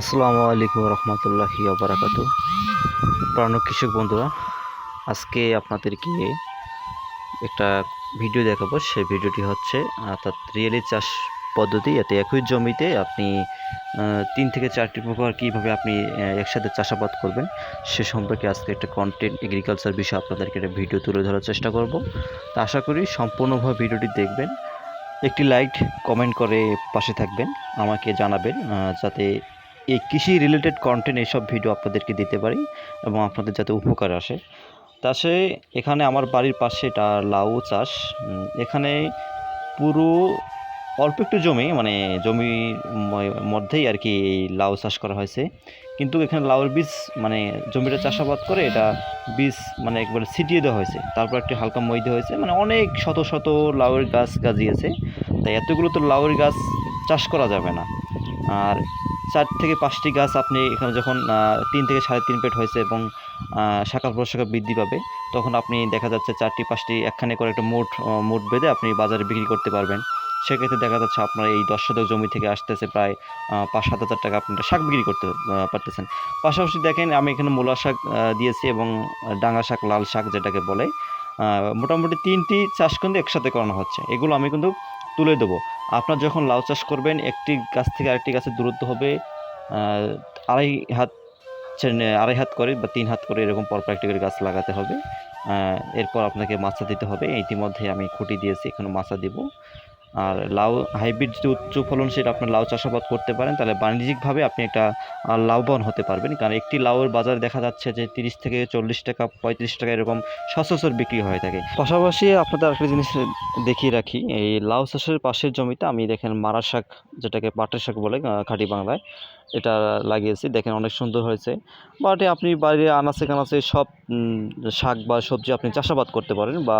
আসসালামু আলাইকুম রহমতুল্লাহি বারাকাতু। প্রাণ কৃষক বন্ধুরা, আজকে আপনাদেরকে একটা ভিডিও দেখাবো। সেই ভিডিওটি হচ্ছে অর্থাৎ রিয়েলি চাষ পদ্ধতি। এতে একই জমিতে আপনি তিন থেকে চারটি প্রকার কীভাবে আপনি একসাথে চাষাবাদ করবেন, সে সম্পর্কে আজকে একটা কন্টেন্ট এগ্রিকালচার বিষয়ে আপনাদেরকে একটা ভিডিও তুলে ধরার চেষ্টা করব। তা আশা করি সম্পূর্ণভাবে ভিডিওটি দেখবেন। একটি লাইক কমেন্ট করে পাশে থাকবেন, আমাকে জানাবেন যাতে এই কৃষি রিলেটেড কন্টেন্ট এইসব ভিডিও আপনাদেরকে দিতে পারি এবং আপনাদের যাতে উপকার আসে। তা সে এখানে আমার বাড়ির পাশে এটা লাউ চাষ। এখানে পুরো অল্প একটু জমি মানে জমির মধ্যেই আর কি এই লাউ চাষ করা হয়েছে। কিন্তু এখানে লাউয়ের বীজ মানে জমিটা চাষাবাদ করে এটা বীজ মানে একবারে ছিটিয়ে দেওয়া হয়েছে। তারপর একটি হালকা মই দেওয়া হয়েছে মানে অনেক শত শত লাউয়ের গাছ গাজিয়েছে। তাই এতগুলো তো লাউয়ের গাছ চাষ করা যাবে না। আর চার থেকে পাঁচটি গাছ আপনি এখানে যখন তিন থেকে সাড়ে তিন পেট হয়েছে এবং শাখা প্রশাখা বৃদ্ধি পাবে, তখন আপনি দেখা যাচ্ছে চারটি পাঁচটি একখানে করে একটা মোট মোট বেঁধে আপনি বাজারে বিক্রি করতে পারবেন। সেক্ষেত্রে দেখা যাচ্ছে আপনার এই দশ শতক জমি থেকে আসতেছে প্রায় পাঁচ সাত হাজার টাকা আপনি শাক বিক্রি করতে পারতেছেন। পাশাপাশি দেখেন, আমি এখানে মূলা শাক দিয়েছি এবং ডাঙ্গা শাক, লাল শাক যেটাকে বলে মোটামুটি তিনটি চাষ কিন্তু একসাথে করানো হচ্ছে। এগুলো আমি কিন্তু তুলে দেব। আপনার যখন লাউ চাষ করবেন, একটি গাছ থেকে আরেকটি গাছের দূরত্ব হবে আড়াই হাত আড়াই হাত করে বা তিন হাত করে এরকম পরপর একটি করে গাছ লাগাতে হবে। এরপর আপনাকে মাছা দিতে হবে। ইতিমধ্যে আমি খুঁটি দিয়েছি, এখানে মাছা দিব। আর লাউ হাইব্রিড যদি উচ্চ ফলনশীল আপনার লাউ চাষাবাদ করতে পারেন, তাহলে বাণিজ্যিকভাবে আপনি একটা লাভবান হতে পারবেন। কারণ একটি লাউয়ের বাজারে দেখা যাচ্ছে যে তিরিশ থেকে চল্লিশ টাকা, পঁয়ত্রিশ টাকা এরকম সচরাচর বিক্রি হয়ে থাকে। পাশাপাশি আপনাদের আরেকটা জিনিস দেখিয়ে রাখি, এই লাউ চাষের পাশের জমিতে আমি দেখেন মারা শাক, যেটাকে পাটের শাক বলে খাঁটি বাংলায়, এটা লাগিয়েছি। দেখেন অনেক সুন্দর হয়েছে। বাট আপনি বাইরে আনাচে কানাচে সব শাক বা সবজি আপনি চাষাবাদ করতে পারেন বা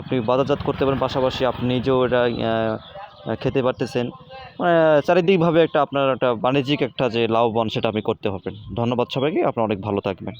আপনি বাজারজাত করতে পারেন। পাশাপাশি আপনি নিজেও এটা খেতে পারতেছেন। মানে চারিদিকভাবে একটা আপনার একটা বাণিজ্যিক একটা যে লাভবান সেটা আপনি করতে পারবেন। ধন্যবাদ সবাইকে, আপনারা অনেক ভালো থাকবেন।